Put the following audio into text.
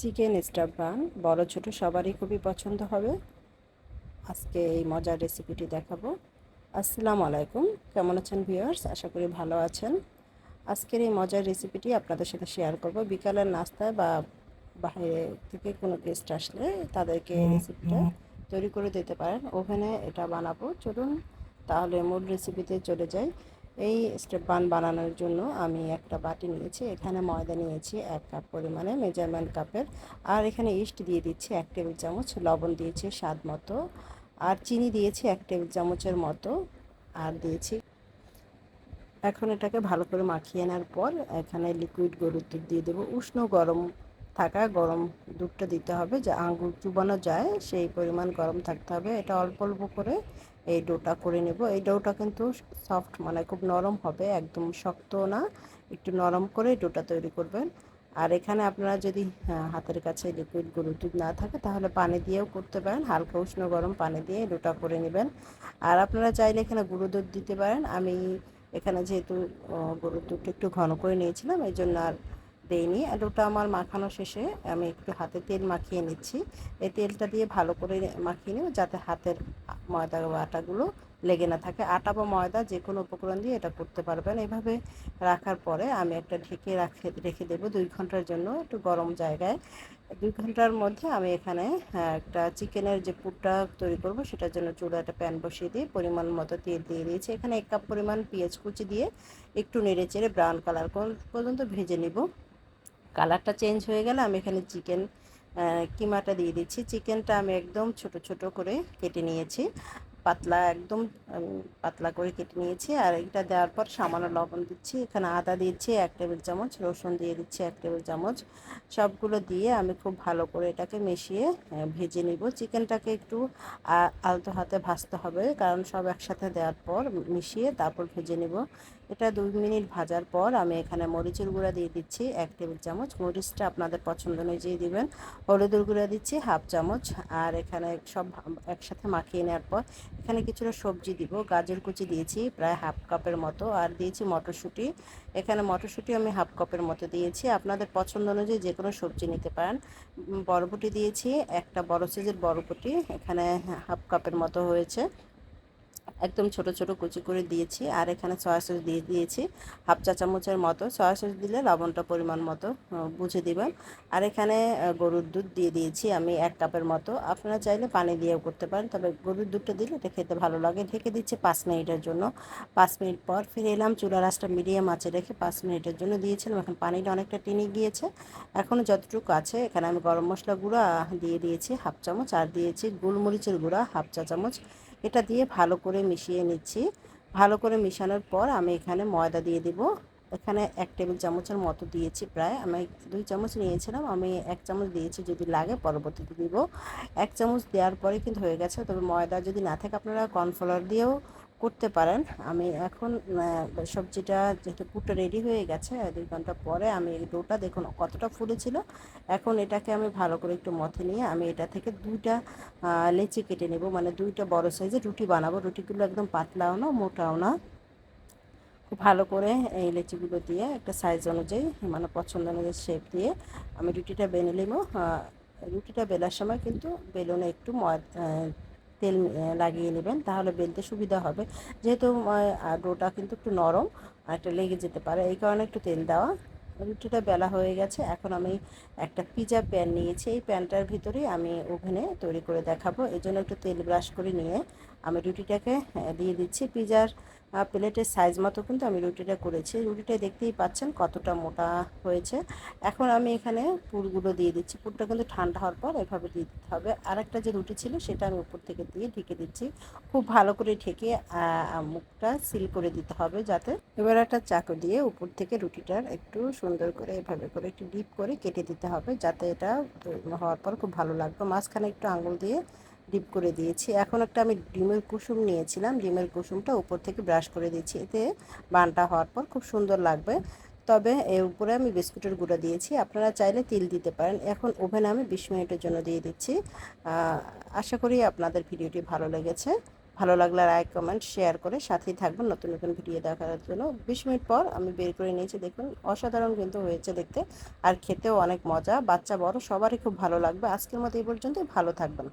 Chicken staff বান বড় ছোট সবারই খুবই পছন্দ হবে। আজকে এই মজার রেসিপিটি দেখাবো। আসসালামু আলাইকুম কেমন আছেন ভিউয়ার্স আশা করি ভালো আছেন। আজকের এই মজার রেসিপিটি আপনাদের সাথে শেয়ার করব। বিকালের নাস্তায় বা বাইরে থেকে কোনো গেস্ট আসলে তাদেরকে এই রেসিপিটা তৈরি করে দিতে পারেন। ওভেনে এটা বানাবো। চলুন তাহলে মূল রেসিপিতে চলে যাই। এই স্টেপ বান বানানোর জন্য আমি একটা বাটি নিয়েছি। এখানে ময়দা নিয়েছি এক কাপ পরিমাণে মেজারমেন্ট কাপের। আর এখানে ইস্ট দিয়ে দিচ্ছি এক টেবিল চামচ। লবণ দিয়েছি স্বাদ মতো। আর চিনি দিয়েছি এক টেবিল চামচের মতো। আর দিয়েছি এখন এটাকে ভালো করে মাখিয়ে আনার পর এখানে লিকুইড গরুর দুধ দিয়ে দেবো। উষ্ণ গরম থাকা গরম দুধটা দিতে হবে। যে আঙ্গুর চুবানো যায়, সেই পরিমাণ গরম থাকতে হবে। এটা অল্প অল্প করে এই ডোটা করে নেব। এই ডোটা কিন্তু সফট মানে খুব নরম হবে, একদম শক্ত না। একটু নরম করে ডোটা তৈরি করবেন। আর এখানে আপনারা যদি হাতের কাছে লিকুইড গরুর দুধ না থাকে, তাহলে পানি দিয়েও করতে পারেন। হালকা উষ্ণ গরম পানি দিয়ে ডোটা করে নেবেন। আর আপনারা চাইলে এখানে গুঁড়ো দুধ দিতে পারেন। আমি এখানে যেহেতু গরুর দুধটা একটু ঘন করে নিয়েছিলাম, এই জন্য আর দেইনি। আর ওটা আমার মাখানো শেষে আমি একটু হাতে তেল মাখিয়ে নিচ্ছি। এই তেলটা দিয়ে ভালো করে মাখিয়ে নেব, যাতে হাতের ময়দা বা আটাগুলো লেগে না থাকে। আটা বা ময়দা যে কোনো উপকরণ দিয়ে এটা করতে পারবেন। এভাবে রাখার পরে আমি একটা ঢেকে রাখে, রেখে দেবো দুই ঘণ্টার জন্য একটু গরম জায়গায়। দুই ঘণ্টার মধ্যে আমি এখানে একটা চিকেনের যে পুরটা তৈরি করব সেটার জন্য চুলা একটা প্যান বসিয়ে দিয়ে পরিমাণ মতো তেল দিয়ে দিয়েছি। এখানে এক কাপ পরিমাণ পেঁয়াজ কুচি দিয়ে একটু নেড়ে চেড়ে ব্রাউন কালার পর্যন্ত ভেজে নিব। কালারটা চেঞ্জ হয়ে গেলে আমি এখানে চিকেন কিমাটা দিয়ে দিচ্ছি। চিকেনটা আমি একদম ছোট ছোট করে কেটে নিয়েছি। পাতলা একদম পাতলা করে কেটে নিয়েছি। আর এটা দেওয়ার পর সামান্য লবণ দিচ্ছি। এখানে আদা দিয়েছি এক টেবিল চামচ, রসুন দিয়ে দিচ্ছি এক টেবিল চামচ। সবগুলো দিয়ে আমি খুব ভালো করে এটাকে মিশিয়ে ভেজে নিব। চিকেনটাকে একটু আলতো হাতে ভাজতে হবে, কারণ সব একসাথে দেওয়ার পর মিশিয়ে তারপর ভেজে নিব। এটা দুই মিনিট ভাজার পর আমি এখানে মরিচের গুঁড়া দিয়ে দিচ্ছি, এক টেবিল চামচ। মরিচটা আপনাদের পছন্দ অনুযায়ী দিবেন। হলুদের গুঁড়া দিচ্ছি, হাফ চামচ। আর এখানে সব একসাথে মাখিয়ে নেওয়ার পর এখানে কিছুটা সবজি দিব। গাজর কুচি দিয়েছি, প্রায় হাফ কাপের মতো। আর দিয়েছি মটরশুঁটি। এখানে মটরশুঁটি আমি হাফ কাপের মতো দিয়েছি। আপনাদের পছন্দ অনুযায়ী যে কোনো সবজি নিতে পারেন। বরবটি দিয়েছি, একটা বড় সাইজের বরবটি এখানে হাফ কাপের মতো হয়েছে। একদম ছোট ছোট কুচি করে দিয়েছি আর এখানে সয়া সস দিয়ে দিয়েছি। হাফ চা চামচের মতো সয়া সস দিলে লবণটা পরিমাণ মতো বুঝে দিবেন। আর এখানে গরুর দুধ দিয়ে দিয়েছি আমি এক কাপের মতো। আপনারা চাইলে পানি দিয়েও করতে পারেন, তবে গরুর দুধটা দিলে এটা খেতে ভালো লাগে। ঢেকে দিচ্ছি পাঁচ মিনিটের জন্য। পাঁচ মিনিট পর ফিরে এলাম চুলা রাসটা মিডিয়াম আছে রেখে পাঁচ মিনিটের জন্য দিয়েছিলাম। এখন পানিটা অনেকটা টেনে গিয়েছে। এখনও যতটুকু আছে, এখানে আমি গরম মশলা গুঁড়া দিয়ে দিয়েছি হাফ চামচ, আর দিয়েছি গোলমরিচের গুঁড়া হাফ চা চামচ। এটা দিয়ে ভালো করে মিশিয়ে নিচ্ছি। ভালো করে মিশানোর পর আমি এখানে ময়দা দিয়ে দিব। এখানে এক টেবিল চামচের মতো দিয়েছি প্রায়। আমি দুই চামচ নিয়েছিলাম। আমি এক চামচ দিয়েছি যদি লাগে পরবর্তীতে দিব। এক চামচ দেওয়ার পরে কিন্তু হয়ে গেছে। তবে ময়দা যদি না থাকে আপনারা কর্নফ্লাওয়ার দিয়েও করতে পারেন। আমি এখন সবজিটা যেহেতু পুরটা রেডি হয়ে গেছে, দুই ঘণ্টা পরে আমি এই ডোটা দেখুন কতটা ফুলেছিল এখন এটাকে আমি ভালো করে একটু মথে নিয়ে আমি এটা থেকে দুইটা লেচি কেটে নেব। মানে দুইটা বড় সাইজের রুটি বানাবো। রুটিগুলো একদম পাতলাও না, মোটাও না। খুব ভালো করে এই লেচিগুলো দিয়ে একটা সাইজ অনুযায়ী মানে পছন্দ অনুযায়ী শেপ দিয়ে আমি রুটিটা বেনে নেব। রুটিটা বেলার সময় কিন্তু বেলুনে একটু তেল লাগিয়ে নেবেন, তাহলে বেলতে সুবিধা হবে। যেহেতু ডোটা কিন্তু একটু নরম, একটা লেগে যেতে পারে, এই কারণে একটু তেল দেওয়া। রুটিটা বেলা হয়ে গেছে, এখন আমি একটা পিজা প্যান নিয়েছি, এই প্যানটার ভিতরেই আমি ওভেনে তৈরি করে দেখাবো। এই জন্য একটু তেল ব্রাশ করে নিয়ে আমি রুটিটাকে দিয়ে দিচ্ছি। পিজার প্লেটের সাইজ মতো কিন্তু আমি রুটিটা করেছি। রুটিটা দেখতেই পাচ্ছেন কতটা মোটা হয়েছে। এখন আমি এখানে পুরগুলো দিয়ে দিচ্ছি। পুরটা কিন্তু ঠান্ডা হওয়ার পর এভাবে দিয়ে দিতে হবে। আর একটা যে রুটি ছিল সেটা আমি উপর থেকে দিয়ে ঢেকে দিচ্ছি। খুব ভালো করে ঢেকে মুখটা সিল করে দিতে হবে যাতে। এবার একটা চাকু দিয়ে উপর থেকে রুটিটার একটু সুন্দর করে এভাবে করে একটু ডিপ করে কেটে দিতে হবে যাতে এটা হওয়ার পর খুব ভালো লাগবে। মাঝখানে একটু আঙুল দিয়ে ডিপ করে দিয়েছি। এখন একটা আমি ডিমের কুসুম নিয়েছিলাম। ডিমের কুসুমটা উপর থেকে ব্রাশ করে দিয়েছি। এতে বানটা হওয়ার পর খুব সুন্দর লাগবে। তবে এর উপরে আমি বিস্কুটের গুঁড়া দিয়েছি। আপনারা চাইলে তিল দিতে পারেন। এখন ওভেনে আমি বিশ মিনিটের জন্য দিয়ে দিচ্ছি। আশা করি আপনাদের ভিডিওটি ভালো লেগেছে। ভালো লাগলে লাইক, কমেন্ট, শেয়ার করে সাথেই থাকবেন নতুন নতুন ভিডিও দেখার জন্য। বিশ মিনিট পর আমি বের করে নিয়েছি। দেখুন, অসাধারণ কিন্তু হয়েছে দেখতে। আর খেতেও অনেক মজা। বাচ্চা, বড়, সবারই খুব ভালো লাগবে। আজকের মতো এই পর্যন্তই। ভালো থাকবেন।